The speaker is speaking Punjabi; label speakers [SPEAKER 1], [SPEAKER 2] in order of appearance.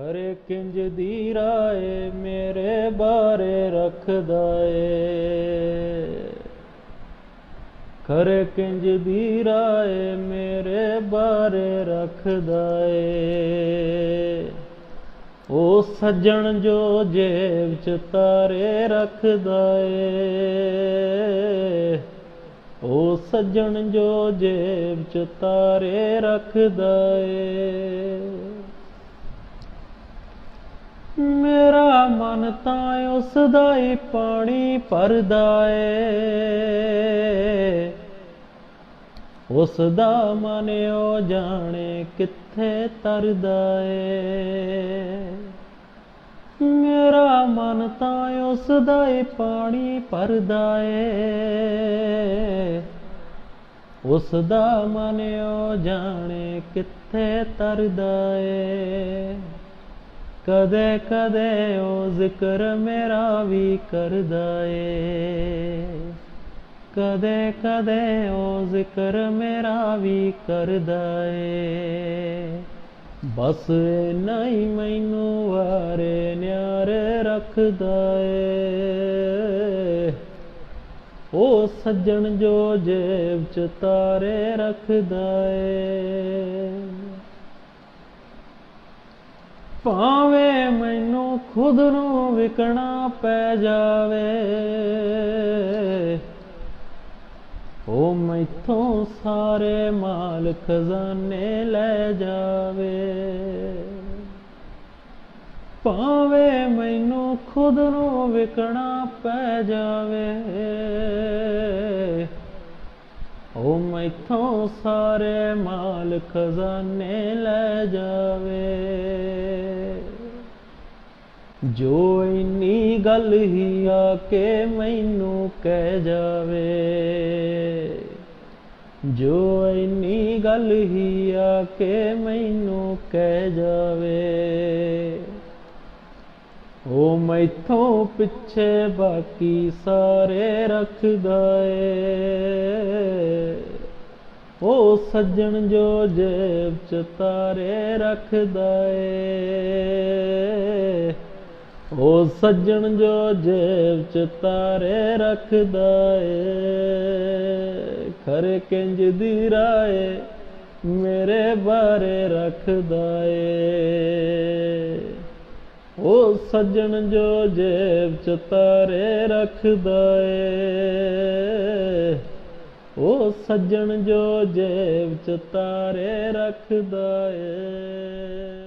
[SPEAKER 1] ਖਰੇ ਕਿੰਜ ਦੀ ਰਾਏ ਮੇਰੇ ਬਾਰੇ ਰੱਖਦਾ ਏ ਖਰੇ ਕਿੰਜ ਦੀ ਰਾਏ ਮੇਰੇ ਬਾਰੇ ਰੱਖਦਾ ਏ ਉਹ ਸੱਜਣ ਜੋ ਜੇਬ ਚ ਤਾਰੇ ਰੱਖਦਾ ਏ ਉਹ ਸੱਜਣ ਜੋ ਜੇਬ ਚ ਤਾਰੇ ਰੱਖਦਾ ਏ ਮੇਰਾ ਮਨ ਤਾਂ ਉਸ ਦਾ ਹੀ ਪਾਣੀ ਭਰਦਾ ਏ। ਉਸ ਦਾ ਮਨ ਉਹ ਜਾਣੇ ਕਿੱਥੇ ਤਰਦਾ ਏ। ਮੇਰਾ ਮਨ ਤਾਂ ਉਸ ਦਾ ਹੀ ਪਾਣੀ ਭਰਦਾ ਏ। ਉਸ ਦਾ ਮਨ ਉਹ ਜਾਣੇ ਕਿੱਥੇ ਤਰਦਾ ਏ। ਕਦੇ ਕਦੇ ਉਹ ਜ਼ਿਕਰ ਮੇਰਾ ਵੀ ਕਰਦਾ ਏ। ਕਦੇ ਕਦੇ ਉਹ ਜ਼ਿਕਰ ਮੇਰਾ ਵੀ ਕਰਦਾ ਏ। ਬਸ ਨਹੀਂ ਮੈਨੂੰ ਵਾਰੇ ਨਿਆਰੇ ਰੱਖਦਾ ਏ। ਉਹ ਸੱਜਣ ਜੋ ਜੇਬ ਚ ਤਾਰੇ ਰੱਖਦਾ ਏ। ਭਾਵੇਂ ਮੈਨੂੰ ਖੁਦ ਨੂੰ ਵਿਕਣਾ ਪੈ ਜਾਵੇ। ਉਹ ਮੈਥੋਂ ਸਾਰੇ ਮਾਲ ਖਜ਼ਾਨੇ ਲੈ ਜਾਵੇ। ਭਾਵੇਂ ਮੈਨੂੰ ਖੁਦ ਨੂੰ ਵਿਕਣਾ ਪੈ ਜਾਵੇ। ਉਹ ਮੈਥੋਂ ਸਾਰੇ ਮਾਲ ਖਜ਼ਾਨੇ ਲੈ ਜਾਵੇ। ਜੋ ਇੰਨੀ ਗੱਲ ਹੀ ਆ ਕੇ ਮੈਨੂੰ ਕਹਿ ਜਾਵੇ। ਜੋ ਇੰਨੀ ਗੱਲ ਹੀ ਆ ਕੇ ਮੈਨੂੰ ਕਹਿ ਜਾਵੇ। ਉਹ ਮੈਥੋਂ ਪਿੱਛੇ ਬਾਕੀ ਸਾਰੇ ਰੱਖਦਾ ਏ। ਉਹ ਸੱਜਣ ਜੋ ਜੇਬ ਚ ਤਾਰੇ ਰੱਖਦਾ ਏ। ਉਹ ਸੱਜਣ ਜੋ ਜੇਬ ਚ ਤਾਰੇ ਰੱਖਦਾ ਏ, ਖਰੇ ਕਿੰਜ ਦੀ ਰਾਏ ਮੇਰੇ ਬਾਰੇ ਰੱਖਦਾ ਏ। ਉਹ ਸੱਜਣ ਜੋ ਜੇਬ ਚ ਤਾਰੇ ਰੱਖਦਾ ਏ ਉਹ ਸੱਜਣ ਜੋ ਜੇਬ ਚ ਤਾਰੇ ਰੱਖਦਾ ਏ।